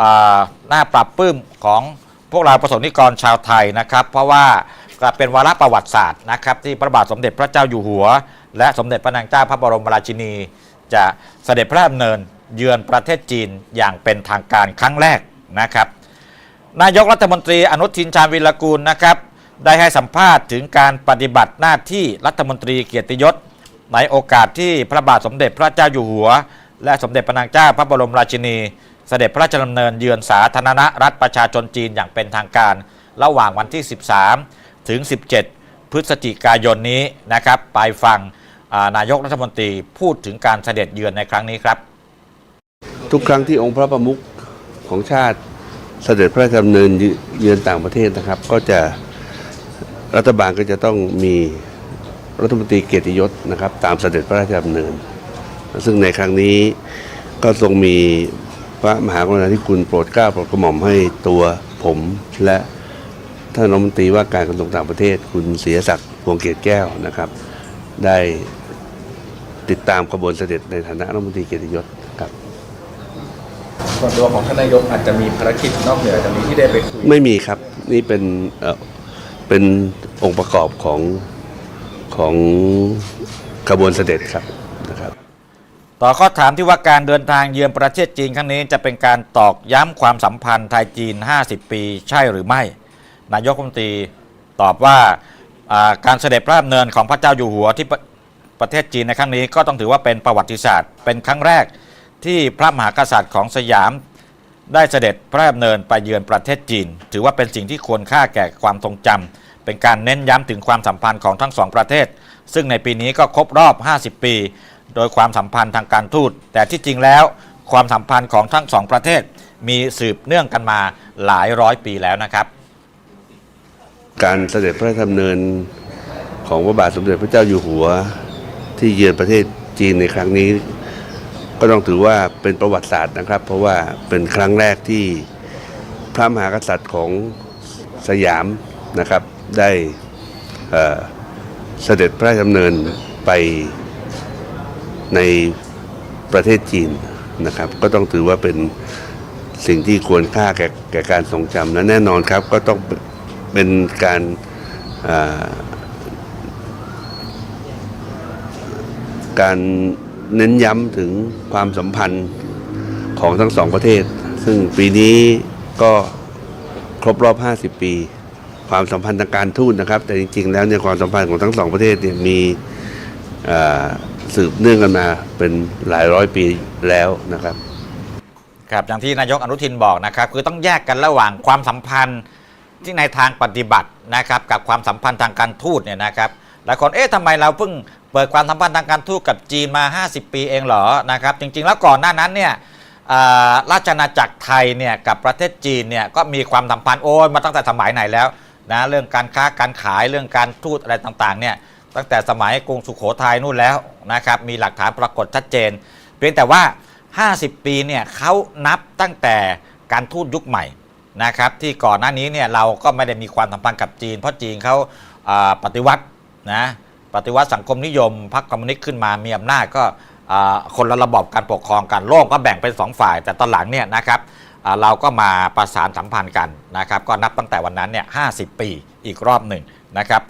อ่าน่าปรับปื้มของพวกเราประสบนิกรชาวไทยนะครับ เพราะว่าเป็นวาระประวัติศาสตร์นะครับ ที่พระบาทสมเด็จพระเจ้าอยู่หัว และสมเด็จพระนางเจ้าพระบรมราชินี จะเสด็จพระดำเนินเยือนประเทศจีนอย่างเป็นทางการครั้งแรกนะครับ นายกรัฐมนตรีอนุทินชาญวิรกูลนะครับ ได้ให้สัมภาษณ์ถึงการปฏิบัติหน้าที่รัฐมนตรีเกียรติยศ ในโอกาสที่พระบาทสมเด็จพระเจ้าอยู่หัว และสมเด็จพระนางเจ้าพระบรมราชินีเสด็จพระราชดำเนินเยือนสาธารณรัฐประชาชนจีนอย่างเป็นทางการ ระหว่างวันที่ 13 ถึง 17 พฤศจิกายนนี้นะครับ ไปฟังนายกรัฐมนตรีพูดถึงการเสด็จเยือนในครั้งนี้ครับ ทุกครั้งที่องค์พระประมุขของชาติเสด็จพระราชดำเนินเยือนต่างประเทศนะครับ ก็จะรัฐบาลก็จะต้องมีรัฐมนตรีเกียรติยศนะครับ ตามเสด็จพระราชดำเนิน ซึ่งในครั้งนี้ก็ทรงมี พระมหากรุณาธิคุณโปรดเกล้าโปรดกระหม่อมให้ตัวผมและท่านรัฐมนตรีว่าการกระทรวงต่างประเทศ คุณเสียศักดิ์พวงเกียรติแก้วนะครับ ได้ติดตามขบวนเสด็จในฐานะรัฐมนตรีเกียรติยศครับส่วนตัวของท่านนายกอาจจะมีภารกิจนอกเหนือจากนี้ที่ได้ไปคุยไม่มีครับนี่เป็นเอ่อเป็นองค์ประกอบของของขบวนเสด็จครับนะครับ ต่อข้อถามที่ว่าการเดินทางเยือนประเทศจีนครั้งนี้จะเป็นการตอกย้ำความสัมพันธ์ไทยจีน 50 ปีใช่หรือไม่ นายกรัฐมนตรีตอบว่าการเสด็จพระดำเนินของพระเจ้าอยู่หัวที่ประประเทศจีนในครั้งนี้ก็ต้องถือว่าเป็นประวัติศาสตร์ เป็นครั้งแรกที่พระมหากษัตริย์ของสยามได้เสด็จพระดำเนินไปเยือนประเทศจีน ถือว่าเป็นสิ่งที่ควรค่าแก่ความทรงจำเป็นการเน้นย้ำถึงความสัมพันธ์ของทั้งสองประเทศ ซึ่งในปีนี้ก็ครบรอบ 50 ปี โดยความสัมพันธ์ทางการทูต แต่ที่จริงแล้ว ความสัมพันธ์ของทั้งสองประเทศมีสืบเนื่องกันมาหลายร้อยปีแล้วนะครับ การเสด็จพระราชดำเนินของพระบาทสมเด็จพระเจ้าอยู่หัวที่เยือนประเทศจีนในครั้งนี้ ก็ต้องถือว่าเป็นประวัติศาสตร์นะครับ เพราะว่าเป็นครั้งแรกที่พระมหากษัตริย์ของสยามนะครับได้เเสด็จพระราชดำเนินไป ในประเทศจีนนะครับ ก็ต้องถือว่าเป็นสิ่งที่ควรค่าแก่แก่การทรงจำและแน่นอนครับก็ต้องเป็นการาการเน้นย้ำถึงความสัมพันธ์ของทั้งสองประเทศ ซึ่งปีนี้ก็ครบรอบ 50 ปี ความสัมพันธ์ทางการทูตนะครับ แต่จริงๆ แล้วเนี่ยความสัมพันธ์ของทั้งสองประเทศเนี่ยมีอา สืบเนื่องกันมาเป็นหลายร้อยปีแล้วนะครับ ครับอย่างที่นายกอนุทินบอกนะครับ คือต้องแยกกันระหว่างความสัมพันธ์ที่ในทางปฏิบัตินะครับ กับความสัมพันธ์ทางการทูตเนี่ยนะครับหลายคนเอ๊ะทำไมเราเพิ่งเปิดความสัมพันธ์ทางการทูตกับจีนมา 50 ปีเองเหรอนะครับ จริง ๆ แล้วก่อนหน้านั้นเนี่ยราชอาณาจักรไทยเนี่ยกับประเทศจีนเนี่ยก็มีความสัมพันธ์โอ้ยมาตั้งแต่สมัยไหนแล้วนะเรื่องการค้าการขายเรื่องการทูตอะไรต่างๆเนี่ย ตั้งแต่สมัยกรุงสุโขทัยนู่นแล้วนะครับมีหลักฐานปรากฏชัดเจน เพียงแต่ว่า 50 ปีเนี่ยเขานับตั้งแต่การทูตยุคใหม่นะครับที่ก่อนหน้านี้เนี่ยเราก็ไม่ได้มีความสัมพันธ์กับจีน เพราะจีนเขาปฏิวัตินะปฏิวัติสังคมนิยมพรรคคอมมิวนิสต์ขึ้นมามีอำนาจก็คนละระบอบการปกครองกันโลกก็แบ่งเป็นสองฝ่าย แต่ตอนหลังเนี่ยนะครับเราก็มาประสานสัมพันธ์กันนะครับ ก็นับตั้งแต่วันนั้นเนี่ย50 ปีอีกรอบหนึ่งนะครับ